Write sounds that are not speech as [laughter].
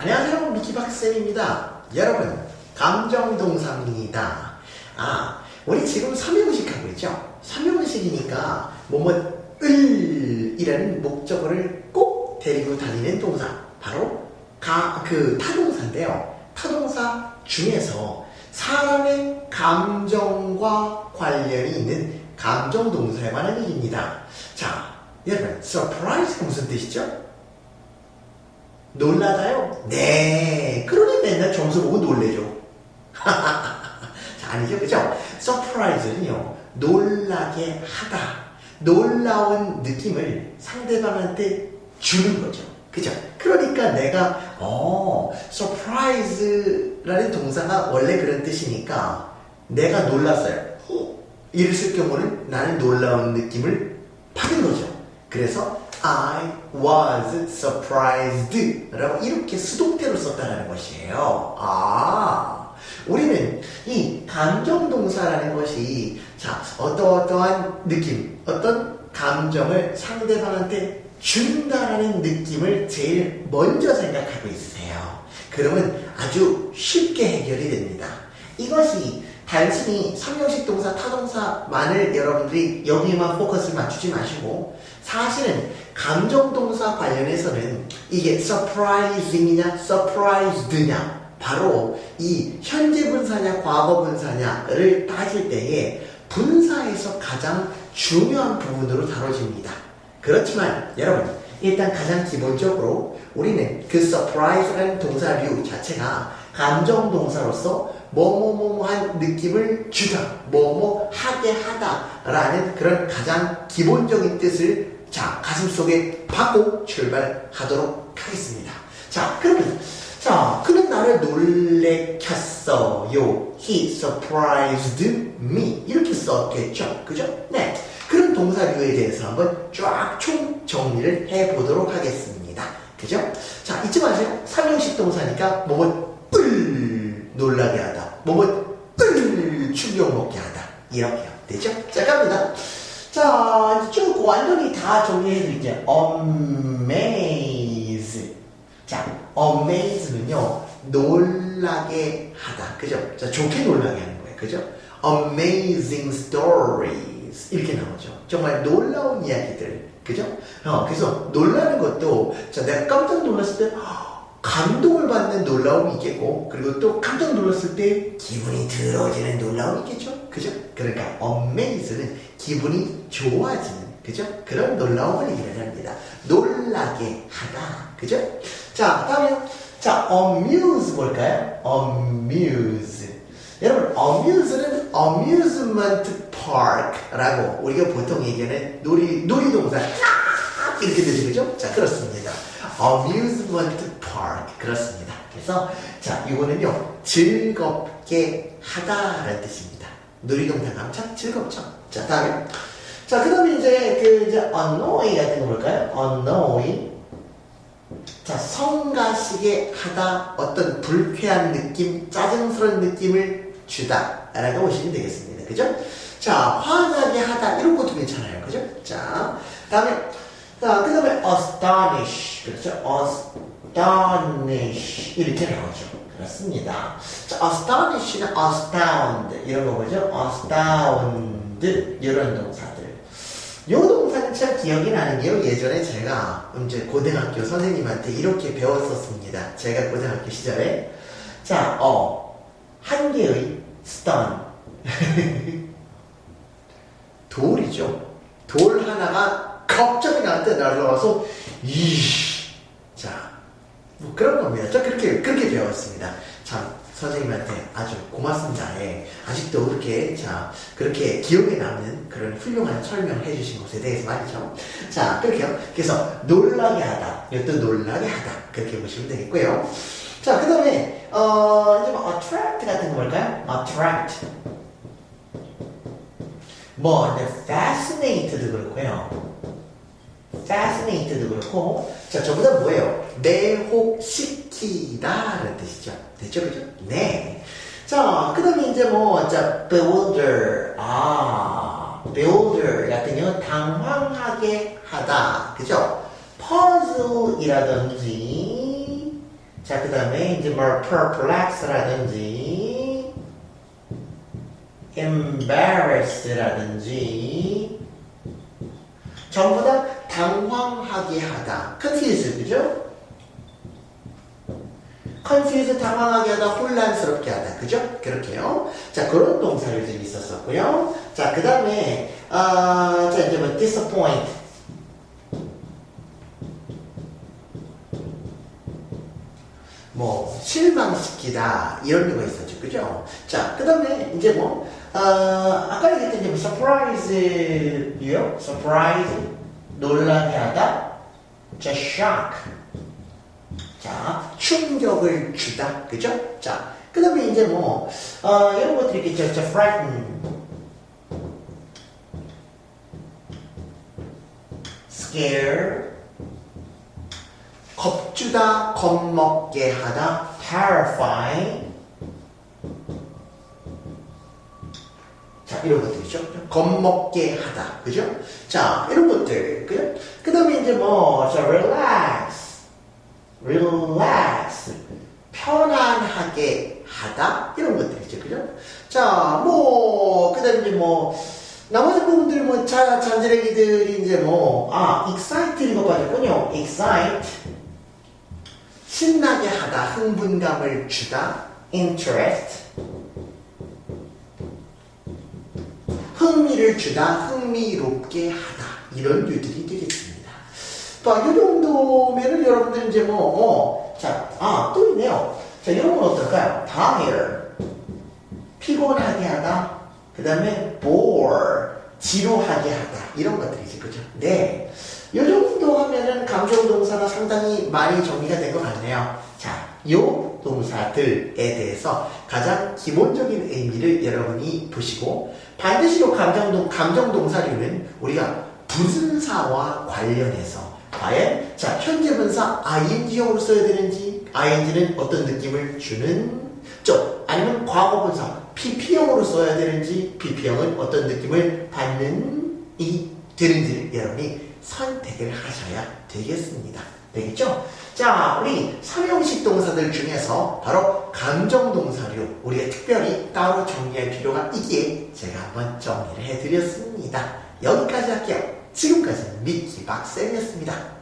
안녕하세요. 미키박쌤입니다. 여러분, 감정동사입니다. 아, 우리 지금 삼형식 하고 있죠? 삼형식이니까, 뭐뭐, 을, 이라는 목적어를 꼭 데리고 다니는 동사. 바로, 가, 그, 타동사인데요. 타동사 중에서 사람의 감정과 관련이 있는 감정동사에 관한 얘기입니다. 자, 여러분, surprise가 무슨 뜻이죠? 놀라다요? 네. 그러니 맨날 점수 보고 놀래죠. [laughs] 자, 아니죠. 그죠? 서프라이즈는요, 놀라게 하다. 놀라운 느낌을 상대방한테 주는 거죠. 그죠? 그러니까 내가, 어, 서프라이즈라는 동사가 원래 그런 뜻이니까 내가 놀랐어요. 어, 이랬을 경우는 나는 놀라운 느낌을 받은 거죠. 그래서 I was surprised 라고 이렇게 수동태로 썼다는 것이에요. 아, 우리는 이 감정동사라는 것이 자, 어떠어떠한 느낌, 어떤 감정을 상대방한테 준다라는 느낌을 제일 먼저 생각하고 있어요. 그러면 아주 쉽게 해결이 됩니다. 이것이 단순히 삼형식 동사, 타동사만을 여러분들이 여기에만 포커스를 맞추지 마시고 사실은 감정 동사 관련해서는 이게 surprising이냐, surprised냐 바로 이 현재 분사냐, 과거 분사냐를 따질 때에 분사에서 가장 중요한 부분으로 다뤄집니다. 그렇지만 여러분 일단 가장 기본적으로 우리는 그 surprise라는 동사류 자체가 감정 동사로서 뭐뭐뭐뭐한 느낌을 주다, 뭐뭐 하게 하다라는 그런 가장 기본적인 뜻을 자 가슴속에 받고 출발하도록 하겠습니다. 자 그러면 자 그는 나를 놀래켰어요. He surprised me 이렇게 썼겠죠, 그죠? 네. 그런 동사류에 대해서 한번 쫙 총 정리를 해보도록 하겠습니다. 그죠? 자, 잊지 마세요. 삼형식 동사니까 뭐뭐 뿔 놀라게 하다. 뿔 충격 먹게 하다. 이렇게요. 되죠? 자, 갑니다. 자, 이제 쭉 완전히 다 정리해 드릴게요. amaze. 자, amaze는요, 놀라게 하다. 그죠? 자, 좋게 놀라게 하는 거예요. 그죠? amazing stories. 이렇게 나오죠. 정말 놀라운 이야기들. 그죠? 어, 그래서 놀라는 것도, 자, 내가 깜짝 놀랐을 때, 감동을 받는 놀라움이 있겠고, 그리고 또 깜짝 놀랐을 때 기분이 들어지는 놀라움이 있겠죠? 그죠? 그러니까, amaze는 기분이 좋아지는, 그죠? 그런 놀라움을 합니다. 놀라게 하다. 그죠? 자, 다음에, 자, amuse 볼까요? amuse. 여러분, amuse는 amusement park라고 우리가 보통 얘기하는 놀이, 놀이동산. 이렇게 되죠, 그죠? 자, 그렇습니다. amusement park. 그렇습니다. 그래서, 자, 이거는요, 즐겁게 하다라는 뜻입니다. 놀이동산 가면 참 즐겁죠? 자, 다음에. 자, 그 다음에 이제, 그, 이제, annoy 같은 거 볼까요? annoy. 자, 성가시게 하다, 어떤 불쾌한 느낌, 짜증스러운 느낌을 주다. 라고 보시면 되겠습니다. 그죠? 자, 화나게 하다. 이런 것도 괜찮아요. 그죠? 자, 다음에, 자, 그 다음에 astonish. 그렇죠? Astonish. 이렇게 나오죠. 그렇습니다. 자, astonish는 astound. 이런 거 보죠? astound. 이런 동사들. 요 동사는 참 기억이 나는 게요. 예전에 제가 이제 고등학교 선생님한테 이렇게 배웠었습니다. 제가 고등학교 시절에. 자, 어, 한 개의 stone. [laughs] 돌이죠. 돌 하나가 갑자기 나한테 날아와서, 이, 자, 뭐 그런 겁니다. 저 그렇게, 그렇게 배웠습니다. 참, 선생님한테 아주 고맙습니다. 예. 아직도 그렇게, 자, 그렇게 기억에 남는 그런 훌륭한 설명을 해주신 것에 대해서 말이죠. 자, 그렇게요. 그래서 놀라게 하다. 이것도 놀라게 하다. 그렇게 보시면 되겠고요. 자, 그 다음에, 어, 이제 뭐, attract 같은 거 볼까요? attract. 뭐, 이제 fascinated도 그렇고요. Fascinated도 그렇고, 자, 전부 다 뭐예요? 매혹시키다라는 뜻이죠. 됐죠? 그죠? 네. 자, 그 다음에 이제 뭐, 자, bewilder. 아, bewilder 같은 경우는 당황하게 하다. 그죠? puzzle이라든지, 자, 그 다음에 이제 뭐 perplex라든지 embarrassed라든지 전부 다 당황하게 하다. confuse, 그죠? confuse, 당황하게 하다, 혼란스럽게 하다. 그죠? 그렇게요. 자, 그런 동사들이 있었었고요. 자, 그 다음에, 아, 자, 이제 뭐 disappoint. 뭐 실망시키다 이런 류가 있었죠 그죠 자 그 다음에 이제 뭐 어, 아까 얘기했던 이제 뭐 surprise요 surprise 놀라게 하다? 자 shock. 자 충격을 주다. 그죠? 자 그 다음에 이제 뭐 어, 이런 것들이 있겠죠 자 frighten. scare. 겁주다, 겁먹게 하다, terrify. 이런 것들이죠. 겁먹게 하다. 그죠? 자, 이런 것들. 그죠? 그 다음에 이제 뭐, 자, relax. relax. 편안하게 하다. 이런 것들이죠. 그죠? 자, 뭐, 그 다음에 이제 뭐, 나머지 부분들 뭐, 자, 잔지레기들이 이제 뭐, 아, excite 빠졌군요. excite. 신나게 하다, 흥분감을 주다, interest. 흥미를 주다, 흥미롭게 하다. 이런 류들이 되겠습니다. 자, 이 정도면은 여러분들 이제 뭐, 어, 자, 아, 또 있네요. 자, 이런 건 어떨까요? tired. 피곤하게 하다. 그 다음에 bore. 지루하게 하다. 이런 것들이지, 그죠? 네. 이 정도 하면은 감정 동사가 상당히 많이 정리가 된 것 같네요. 자, 요 동사들에 대해서 가장 기본적인 의미를 여러분이 보시고 반드시로 감정, 감정 동사류는 우리가 부분사와 관련해서 과연 자 현재 분사 ing형으로 써야 되는지 ing는 어떤 느낌을 주는 쪽 아니면 과거 분사 pp형으로 써야 되는지 pp형은 어떤 느낌을 받는 이 되는지를 여러분이 선택을 하셔야 되겠습니다. 되겠죠? 자, 우리 삼형식 동사들 중에서 바로 감정 동사류 우리가 특별히 따로 정리할 필요가 있기에 제가 한번 정리를 해드렸습니다. 여기까지 할게요. 지금까지는 미키 박쌤이었습니다.